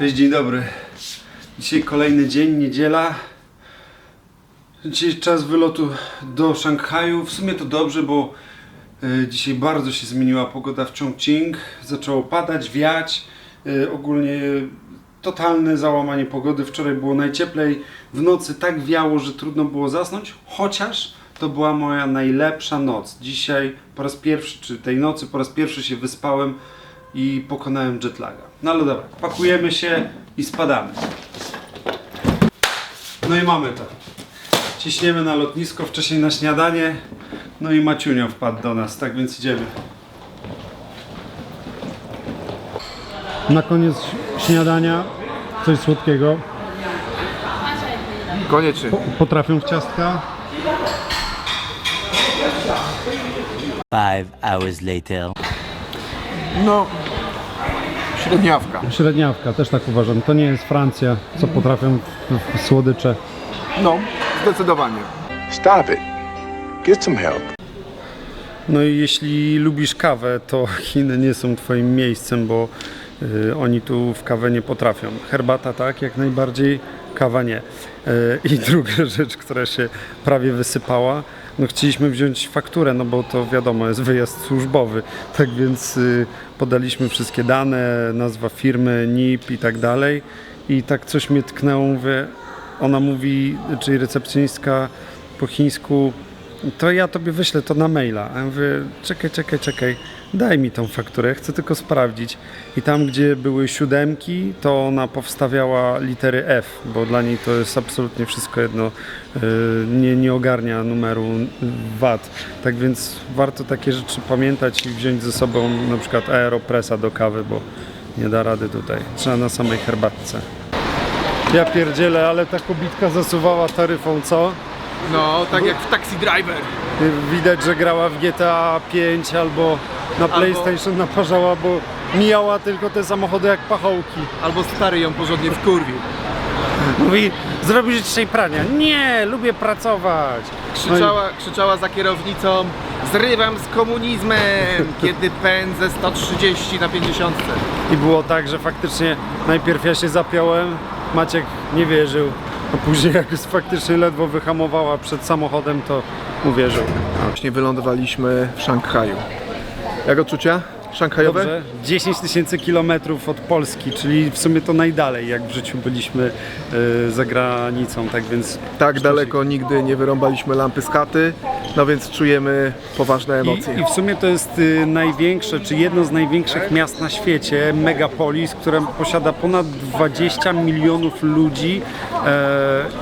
Cześć, dzień dobry. Dzisiaj kolejny dzień, niedziela. Dzisiaj czas wylotu do Szanghaju. W sumie to dobrze, bo e, dzisiaj bardzo się zmieniła pogoda w Chongqing. Zaczęło padać, wiać. E, ogólnie totalne załamanie pogody. Wczoraj było najcieplej. W nocy tak wiało, że trudno było zasnąć. Chociaż to była moja najlepsza noc. Dzisiaj po raz pierwszy, czy tej nocy po raz pierwszy się wyspałem i pokonałem jetlaga. No ale dobra, pakujemy się i spadamy. No i mamy to. Ciśniemy na lotnisko, wcześniej na śniadanie. No i Maciunio wpadł do nas, tak więc idziemy. Na koniec śniadania coś słodkiego. Koniecznie. Potrafią w ciastka. Five hours later. No, średniawka. Średniawka, też tak uważam. To nie jest Francja, co potrafią w- w słodycze. No, zdecydowanie. Stop it. Get some help. No i jeśli lubisz kawę, to Chiny nie są twoim miejscem, bo y, oni tu w kawę nie potrafią. Herbata tak, jak najbardziej, kawa nie. Y, I druga rzecz, która się prawie wysypała, no chcieliśmy wziąć fakturę, no bo to wiadomo, jest wyjazd służbowy. Tak więc y, podaliśmy wszystkie dane, nazwa firmy, NIP i tak dalej. I tak coś mnie tknęło, mówię, ona mówi, czyli recepcjonistka po chińsku, to ja tobie wyślę to na maila. A ja mówię, czekaj, czekaj, czekaj, daj mi tą fakturę, chcę tylko sprawdzić. I tam, gdzie były siódemki, to ona powstawiała litery F, bo dla niej to jest absolutnie wszystko jedno, yy, nie, nie ogarnia numeru VAT. Tak więc warto takie rzeczy pamiętać i wziąć ze sobą na przykład aeropresa do kawy, bo nie da rady tutaj. Trzeba na samej herbatce. Ja pierdzielę, ale ta kobitka zasuwała taryfą, co? No, tak jak w Taxi Driver. Widać, że grała w GTA 5 albo na PlayStation naparzała, bo mijała tylko te samochody jak pachołki. Albo stary ją porządnie wkurwił. Mówi, zrobisz dzisiaj prania. Nie, lubię pracować. Krzyczała, krzyczała za kierownicą Zrywam z komunizmem, kiedy pędzę 130 na 50. I było tak, że faktycznie najpierw ja się zapiąłem, Maciek nie wierzył, a później jak już faktycznie ledwo wyhamowała przed samochodem, to uwierzył. Właśnie wylądowaliśmy w Szanghaju. Jak odczucia? Szanghajowe? Dobrze, 10 tysięcy kilometrów od Polski, czyli w sumie to najdalej, jak w życiu byliśmy y, za granicą, tak więc Tak daleko nigdy nie wyrąbaliśmy lampy z chaty, no więc czujemy poważne emocje. I, I w sumie to jest y, największe, czy jedno z największych miast na świecie, megapolis, które posiada ponad 20 milionów ludzi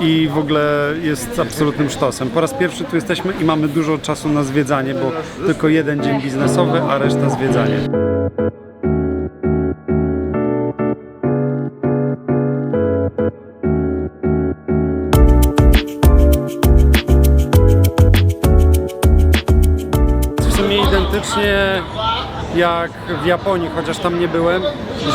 i w ogóle jest absolutnym sztosem. Po raz pierwszy tu jesteśmy i mamy dużo czasu na zwiedzanie, bo tylko jeden dzień biznesowy, a reszta zwiedzanie. w sumie identycznie jak w Japonii, chociaż tam nie byłem,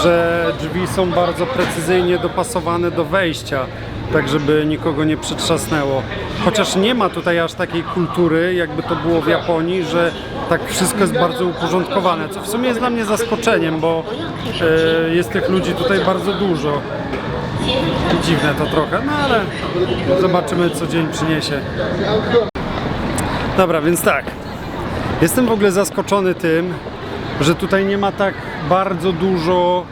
że drzwi są bardzo precyzyjnie dopasowane do wejścia, tak żeby nikogo nie przytrzasnęło. Chociaż nie ma tutaj aż takiej kultury, jakby to było w Japonii, że tak wszystko jest bardzo uporządkowane, co w sumie jest dla mnie zaskoczeniem, bo e, jest tych ludzi tutaj bardzo dużo. Dziwne to trochę, no ale zobaczymy co dzień przyniesie. Dobra, więc tak. Jestem w ogóle zaskoczony tym, że tutaj nie ma tak bardzo dużo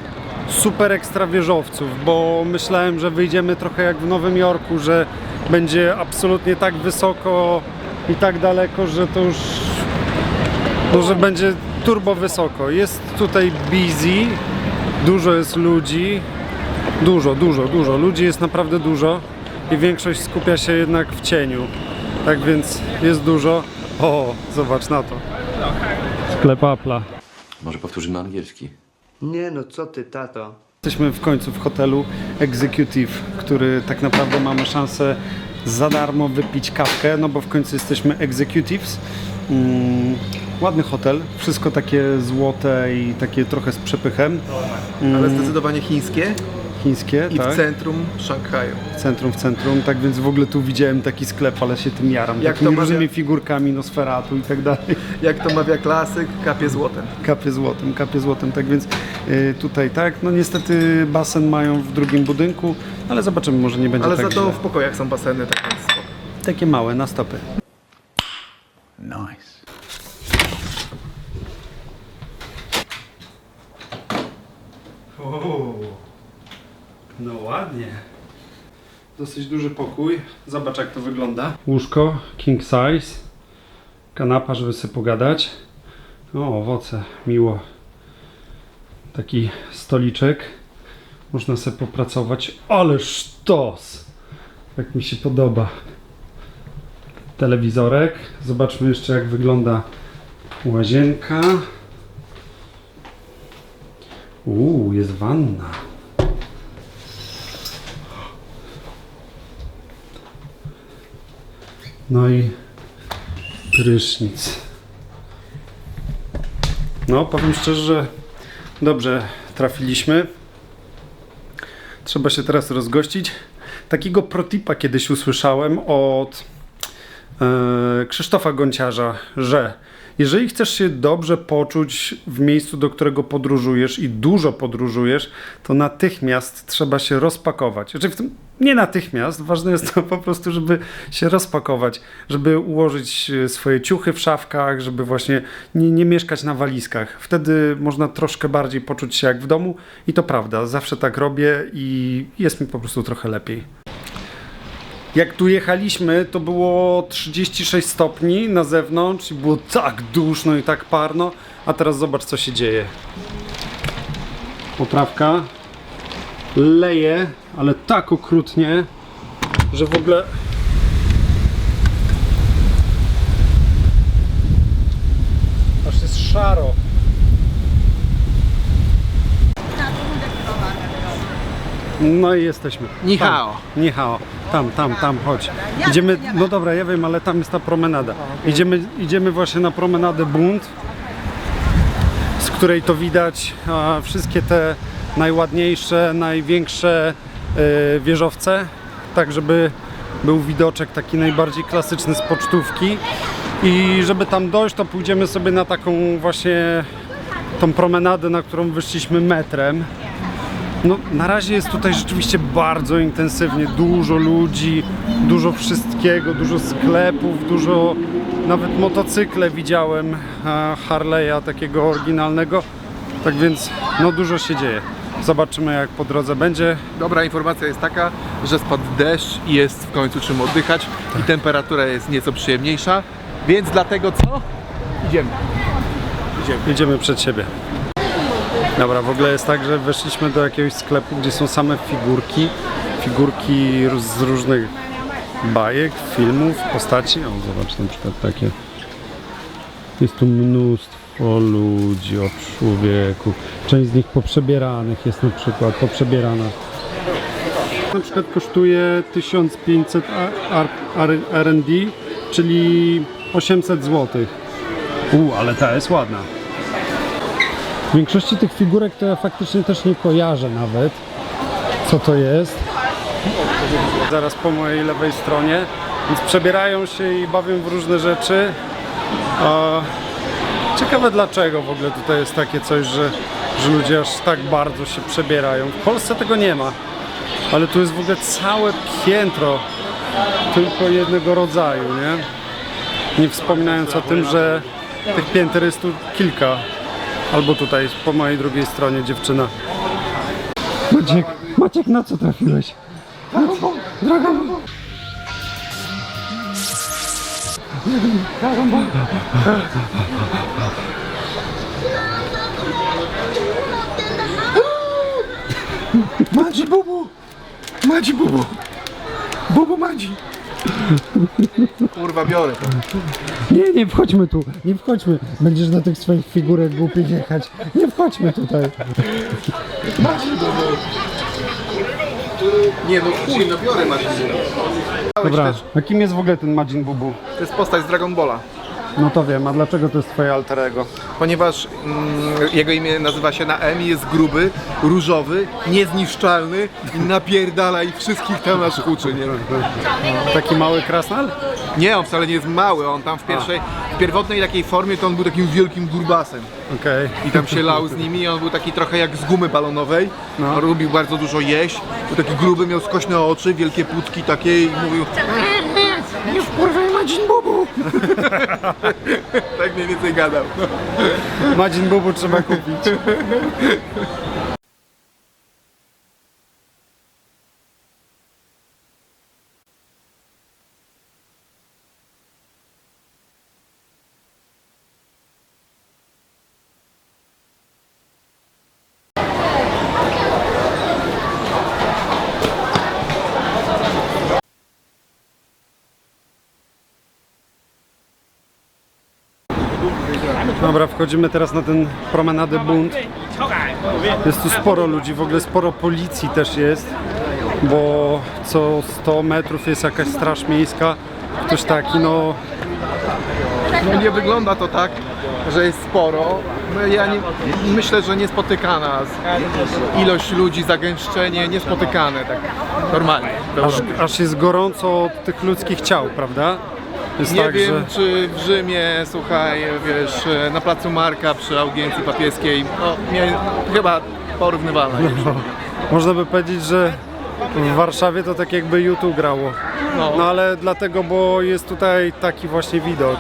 super ekstra wieżowców, bo myślałem, że wyjdziemy trochę jak w Nowym Jorku, że będzie absolutnie tak wysoko i tak daleko, że to już no, że będzie turbo wysoko. Jest tutaj busy, dużo jest ludzi, dużo, dużo, dużo. Ludzi jest naprawdę dużo i większość skupia się jednak w cieniu. Tak więc jest dużo. O, zobacz na to. Sklep Apple'a. Może powtórzymy angielski. Nie no, co ty, tato? Jesteśmy w końcu w hotelu Executive, który tak naprawdę mamy szansę za darmo wypić kawkę, no bo w końcu jesteśmy executives. Mm, ładny hotel, wszystko takie złote i takie trochę z przepychem. Ale zdecydowanie chińskie. chińskie, i tak? w centrum Szanghaju. w centrum, w centrum, tak więc w ogóle tu widziałem taki sklep, ale się tym jaram, Jak takimi to mawia- różnymi figurkami Nosferatu i tak dalej. Jak to mawia klasyk, kapie złotem. Kapie złotem, kapie złotem, tak więc tutaj tak, no niestety basen mają w drugim budynku, ale zobaczymy, może nie będzie Ale tak za to źle. w pokojach są baseny, tak więc spoko. Takie małe, na stopy. Nice. No ładnie. Dosyć duży pokój. Zobacz jak to wygląda. Łóżko king size. Kanapa, żeby sobie pogadać. O, owoce, miło. Taki stoliczek. Można sobie popracować. Ale sztos! Jak mi się podoba. Telewizorek. Zobaczmy jeszcze jak wygląda łazienka. Uuu, jest wanna. No i prysznic. No, powiem szczerze, że dobrze trafiliśmy. Trzeba się teraz rozgościć. Takiego protipa kiedyś usłyszałem od Krzysztofa Gonciarza, że jeżeli chcesz się dobrze poczuć w miejscu, do którego podróżujesz i dużo podróżujesz, to natychmiast trzeba się rozpakować. Znaczy w tym, nie natychmiast, ważne jest to po prostu, żeby się rozpakować, żeby ułożyć e, swoje ciuchy w szafkach, żeby właśnie nie, nie mieszkać na walizkach. Wtedy można troszkę bardziej poczuć się jak w domu i to prawda, zawsze tak robię i jest mi po prostu trochę lepiej. Jak tu jechaliśmy, to było 36 stopni na zewnątrz i było tak duszno i tak parno, a teraz zobacz co się dzieje. Poprawka leje, ale tak okrutnie, że w ogóle aż jest szaro. No i jesteśmy. Ni hao. Nie hao. Tam, tam, tam, chodź. Idziemy, no dobra, ja wiem, ale tam jest ta promenada. Idziemy, idziemy właśnie na promenadę Bund, z której to widać a, wszystkie te najładniejsze, największe e, wieżowce, tak żeby był widoczek taki najbardziej klasyczny z pocztówki. I żeby tam dojść, to pójdziemy sobie na taką właśnie tą promenadę, na którą wyszliśmy metrem. No, na razie jest tutaj rzeczywiście bardzo intensywnie, dużo ludzi, dużo wszystkiego, dużo sklepów, dużo nawet motocykle widziałem, e, Harley'a takiego oryginalnego, tak więc no dużo się dzieje. Zobaczymy jak po drodze będzie. Dobra informacja jest taka, że spadł deszcz i jest w końcu czym oddychać i temperatura jest nieco przyjemniejsza, więc dlatego co? Idziemy. Idziemy przed siebie. Dobra, w ogóle jest tak, że weszliśmy do jakiegoś sklepu, gdzie są same figurki. Figurki z różnych bajek, filmów, postaci. O, zobacz na przykład takie. Jest tu mnóstwo ludzi, o człowieku. Część z nich poprzebieranych jest na przykład, poprzebierana. Na przykład kosztuje 1500 R- R- RND, czyli 800 zł. U, ale ta jest ładna. W większości tych figurek to ja faktycznie też nie kojarzę nawet, co to jest. Zaraz po mojej lewej stronie, więc przebierają się i bawią w różne rzeczy. Ciekawe dlaczego w ogóle tutaj jest takie coś, że, że ludzie aż tak bardzo się przebierają. W Polsce tego nie ma, ale tu jest w ogóle całe piętro tylko jednego rodzaju, nie? Nie wspominając o tym, że tych pięter jest tu kilka. Albo tutaj po mojej drugiej stronie dziewczyna. Maciek, Maciek, na co trafiłeś? Dragon Ball. Madzi bubu! Madzi bubu! Bubu Madzi! Kurwa biorę to. Nie, nie wchodźmy tu, nie wchodźmy. Będziesz do tych swoich figurek głupich jechać. Nie wchodźmy tutaj. Nie no chuj, no biorę Madzi bubu. Dobra, a kim jest w ogóle ten Majin Bubu? To jest postać z Dragon Balla. No to wiem, a dlaczego to jest twoje alter ego? Ponieważ mm, jego imię nazywa się na M i jest gruby, różowy, niezniszczalny i napierdala i wszystkich tam aż huczy, nie Taki mały krasnal? Nie, on wcale nie jest mały, on tam w pierwszej, w pierwotnej takiej formie to on był takim wielkim gurbasem. Okej. I tam się lał z nimi i on był taki trochę jak z gumy balonowej. No. On lubił bardzo dużo jeść. Był taki gruby, miał skośne oczy, wielkie płótki takie i mówił Nie wkurwaj na dzień bobu! tak mniej więcej gadał. Madzin Bubu trzeba kupić. Dobra, wchodzimy teraz na ten promenadę Bund. Jest tu sporo ludzi, w ogóle sporo policji też jest, bo co 100 metrów jest jakaś straż miejska. Ktoś taki, no No nie wygląda to tak, że jest sporo. No ja nie, myślę, że niespotykana ilość ludzi, zagęszczenie, niespotykane tak normalnie. aż, aż jest gorąco od tych ludzkich ciał, prawda? Jest Nie tak, wiem, że czy w Rzymie, słuchaj, wiesz, na placu Marka przy audiencji papieskiej, no nie, chyba porównywalne. można by powiedzieć, że w Warszawie to tak jakby YouTube grało. No. No ale dlatego, bo jest tutaj taki właśnie widok.